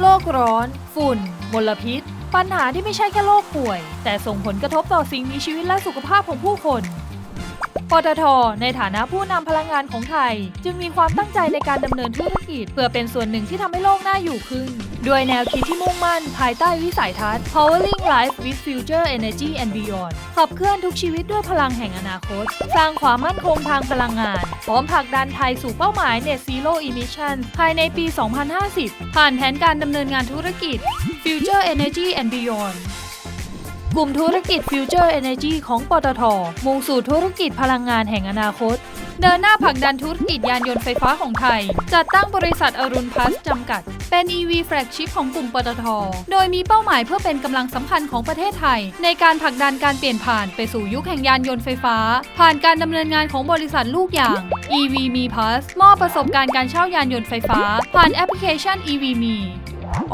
โลกร้อน ฝุ่น มลพิษ ปัญหาที่ไม่ใช่แค่โรคป่วย แต่ส่งผลกระทบต่อสิ่งมีชีวิตและสุขภาพของผู้คน ปตท ในฐานะผู้นำพลังงานของไทย จึงมีความตั้งใจในการดำเนินธุรกิจ เพื่อเป็นส่วนหนึ่งที่ทำให้โลกน่าอยู่ขึ้น ด้วยแนวคิดที่มุ่งมั่น ภายใต้วิสัยทัศน์ powering life with future energy and beyond ขับเคลื่อนทุกชีวิตด้วยพลังแห่งอนาคต สร้างความมั่นคงทางพลังงาน พร้อมผลักดันไทยสู่เป้าหมาย net zero emission ภายในปี 2050 ผ่านแผนการดำเนินงานธุรกิจ future energy and beyond กลุ่มธุรกิจ Future Energy ของปตท มุ่งสู่ธุรกิจพลังงานแห่งอนาคต เดินหน้าผลักดันธุรกิจยานยนต์ไฟฟ้าของไทย จัดตั้งบริษัทอรุณพัสจำกัด เป็น EV แฟลกชิพของกลุ่มปตท โดยมีเป้าหมายเพื่อเป็นกำลังสำคัญของประเทศไทย ในการผลักดันการเปลี่ยนผ่านไปสู่ยุคแห่งยานยนต์ไฟฟ้า ผ่านการดำเนินงานของบริษัทลูกอย่าง EV Me Plus มอบประสบการณ์การเช่ายานยนต์ไฟฟ้า ผ่านแอปพลิเคชัน EV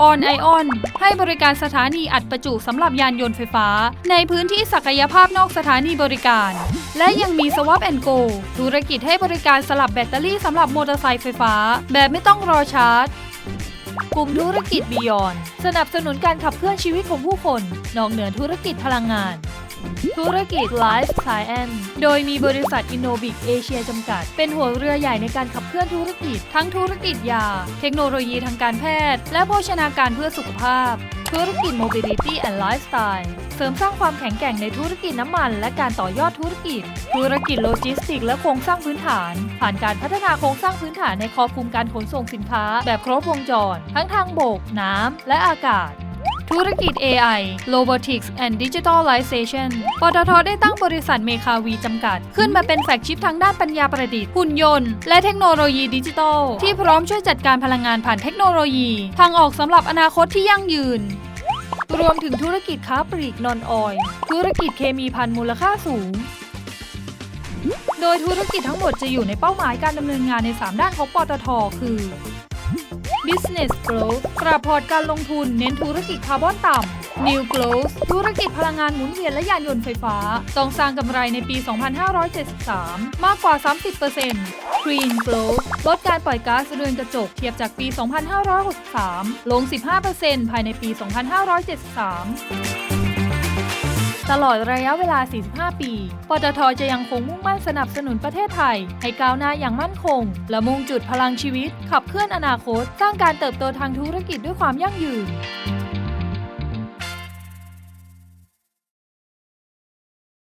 ออนไอออนให้บริการสถานีอัดประจุสำหรับยานยนต์ไฟฟ้า ในพื้นที่ศักยภาพนอกสถานีบริการ และยังมีสวอปแอนโกธุรกิจให้บริการสลับแบตเตอรี่สำหรับมอเตอร์ไซค์ไฟฟ้า แบบไม่ต้องรอชาร์จกลุ่มธุรกิจบิยอนสนับสนุนการขับเคลื่อนชีวิตของผู้คน นอกเหนือธุรกิจพลังงาน ธุรกิจ Life Science โดยมีบริษัท Innovic Asia จำกัด เป็นหัวเรือใหญ่ในการขับเคลื่อนธุรกิจ ทั้งธุรกิจยา เทคโนโลยีทางการแพทย์ และโภชนาการเพื่อสุขภาพ ธุรกิจ Mobility and Lifestyle เสริมสร้างความแข็งแกร่งในธุรกิจน้ำมันและการต่อยอดธุรกิจ ธุรกิจโลจิสติกส์และโครงสร้างพื้นฐาน ผ่านการพัฒนาโครงสร้างพื้นฐานในครอบคลุมการขนส่งสินค้า แบบครบวงจร ทั้งทางบก น้ำและอากาศ ธุรกิจ AI Robotics and Digitalization ปตทได้ตั้งบริษัทเมคาวีจำกัด ขึ้นมาเป็นแฟกชิพทางด้านปัญญาประดิษฐ์หุ่นยนต์ และเทคโนโลยีดิจิทัล ที่พร้อมช่วยจัดการพลังงานผ่านเทคโนโลยี ทางออกสำหรับอนาคตที่ยั่งยืนรวมถึงธุรกิจค้าปลีกนอนออย ธุรกิจเคมีพันมูลค่าสูง โดยธุรกิจทั้งหมดจะอยู่ในเป้าหมายการดำเนินงานใน 3 ด้านของปตท คือ Business Growth ปรับพอร์ตการลงทุนเน้นธุรกิจคาร์บอนต่ำ New Growth ธุรกิจพลังงานหมุนเวียนและยานยนต์ไฟฟ้า ต้องสร้างกำไรในปี 2573 มากกว่า 30% Green Growth ลดการปล่อยก๊าซเรือนกระจกเทียบจากปี 2563 ลง 15%ภายในปี 2573 ตลอดระยะเวลา 45 ปี ปตทจะยังคงมุ่งมั่นสนับสนุนประเทศไทย ให้ก้าวหน้าอย่างมั่นคง และมุ่งจุดพลังชีวิต ขับเคลื่อนอนาคต สร้างการเติบโตทางธุรกิจด้วยความยั่งยืน